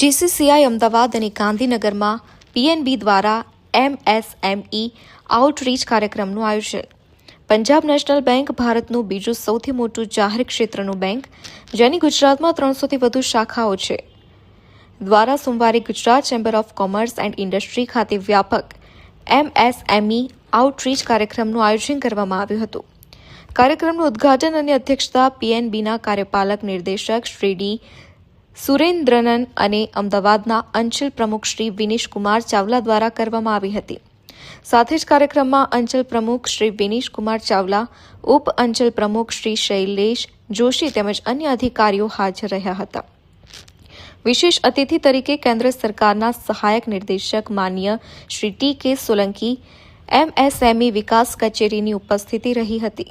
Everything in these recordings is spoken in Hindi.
જીસીસીઆઈ અમદાવાદ અને ગાંધીનગરમાં પીએનબી દ્વારા એમએસએમઈ આઉટરીચ કાર્યક્રમનું આયોજન. પંજાબ નેશનલ બેંક ભારતનું બીજું સૌથી મોટું જાહેર ક્ષેત્રનું બેંક, જેની ગુજરાતમાં ત્રણસોથી વધુ શાખાઓ છે. દ્વારા સોમવારે Gujarat chamber of commerce and industry ખાતે વ્યાપક એમએસએમઈ આઉટરીચ કાર્યક્રમનું આયોજન કરવામાં આવ્યું હતું. કાર્યક્રમનું ઉદ્ઘાટન અને અધ્યક્ષતા પીએનબીના કાર્યપાલક નિર્દેશક શ્રી ડી સુરેન્દ્રનન અને અમદાવાદના અંચલ પ્રમુખ શ્રી વિનેશ કુમાર ચાવલા દ્વારા કરવામાં આવી હતી. સાથે જ કાર્યક્રમમાં અંચલ પ્રમુખ શ્રી વિનેશ કુમાર ચાવલા, ઉપ અંચલ પ્રમુખ શ્રી શૈલેષ જોશી તેમજ અન્ય અધિકારીઓ હાજર રહ્યા હતા. વિશેષ અતિથિ તરીકે કેન્દ્ર સરકારના સહાયક નિર્દેશક માન્ય શ્રી ટી કે સોલંકી, એમએસએમઈ વિકાસ કચેરીની ઉપસ્થિતિ રહી હતી.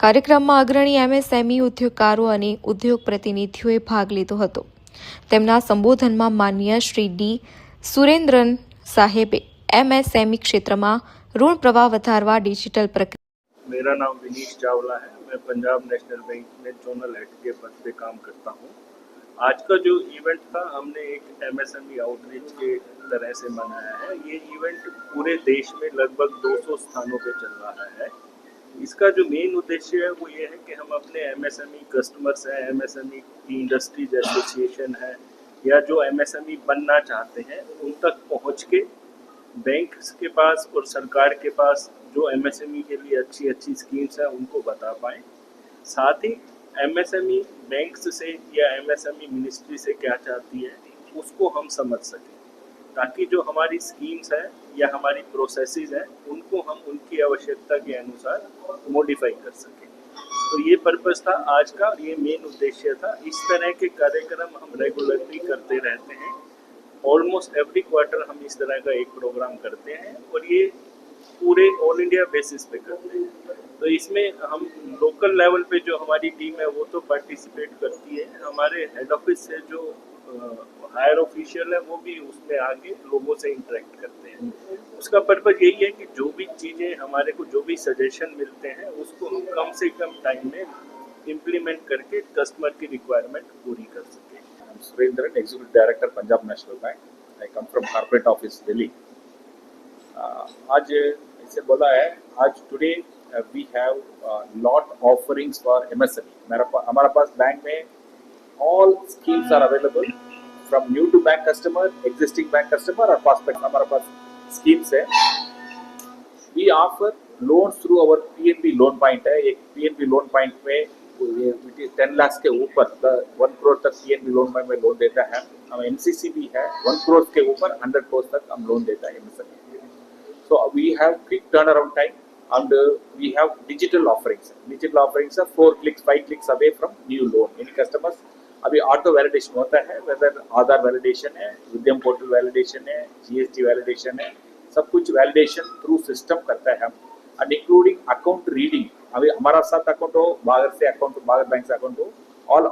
કાર્યક્રમમાં અગ્રણી એમએસએમઈ ઉદ્યોગકારો અને ઉદ્યોગ પ્રતિનિધિઓએ ભાગ લીધો હતો. તેમના સંબોધનમાં માન્ય શ્રી ડી સુરેન્દ્રન સાહેબે એમએસએમઈ ક્ષેત્રમાં ઋણ પ્રવાહ વધારવા ડિજિટલ પ્રક્રિયા मेरा नाम विनीश चावला है मैं पंजाब नेशनल बैंक में जोनल हेड के पद पे काम करता हूँ आज का जो इवेंट था हमने एक एमएसएमई आउटरीच के तरह से मनाया है ये इवेंट पूरे देश में लगभग 200 स्थानों पे चल रहा है इसका जो मेन उद्देश्य है वो ये है कि हम अपने एमएसएमई कस्टमर्स हैं एमएसएमई की इंडस्ट्रीज़ एसोसिएशन है, या जो एमएसएमई बनना चाहते हैं, उन तक पहुँच के बैंक के पास और सरकार के पास जो एमएसएमई के लिए अच्छी अच्छी स्कीम्स हैं, उनको बता पाएँ। साथ ही एमएसएमई बैंक्स से या एमएसएमई मिनिस्ट्री से क्या चाहती है, उसको हम समझ सकें। ताकि जो हमारी स्कीम्स हैं या हमारी प्रोसेसेस हैं, उनको हम उनकी आवश्यकता के अनुसार मॉडिफाई कर सकें। तो ये पर्पज़ था, आज का ये मेन उद्देश्य था। इस तरह के कार्यक्रम हम रेगुलरली करते रहते हैं। ऑलमोस्ट एवरी क्वार्टर हम इस तरह का एक प्रोग्राम करते हैं और ये पूरे ऑल इंडिया बेसिस पे करते हैं तो इसमें हम लोकल लेवल पे जो हमारी टीम है वो तो पार्टिसिपेट करती है हमारे हेड ऑफ़िस से जो हायर ऑफिशियल है वो भी उसमें आके लोगों से इंटरेक्ट करते हैं उसका पर्पज यही है कि जो भी चीज़ें हमारे को जो भी सजेशन मिलते हैं उसको हम कम से कम टाइम में इम्प्लीमेंट करके कस्टमर की रिक्वायरमेंट पूरी कर सकें Executive Director, Punjab National Bank. I come from Corporate Office, Delhi. Uh, आज इसे बोला है, आज today we have lot offerings for MSME हमारा पास बैंक में all schemes are available from new to bank customer existing bank customer और प्रॉस्पेक्ट हमारे पास स्कीम्स है। We offer loan through our PNB loan point है। एक पीएनबी लोन पॉइंट में टेन लाख के ऊपर वन करोड़ तक पीएनबी लोन पॉइंट में लोन देता है। हम एनसीसी भी है वन करोड़ के ऊपर हंड्रेड करोड़ तक हम लोन देता है MSME So we have quick turnaround time and uh, we have digital offerings. Digital offerings are four clicks, five clicks away from new loan. Any customers अभी ऑटो वैलिडेशन होता है वेदर आधार वैलिडेशन है उद्यम पोर्टल वैलिडेशन है जीएसटी वैलिडेशन है सब कुछ वैलिडेशन थ्रू सिस्टम करता है हम एंड इंक्लूडिंग अकाउंट रीडिंग अभी हमारा साथ अकाउंट हो बाहर से अकाउंट बाहर बैंक से अकाउंट हो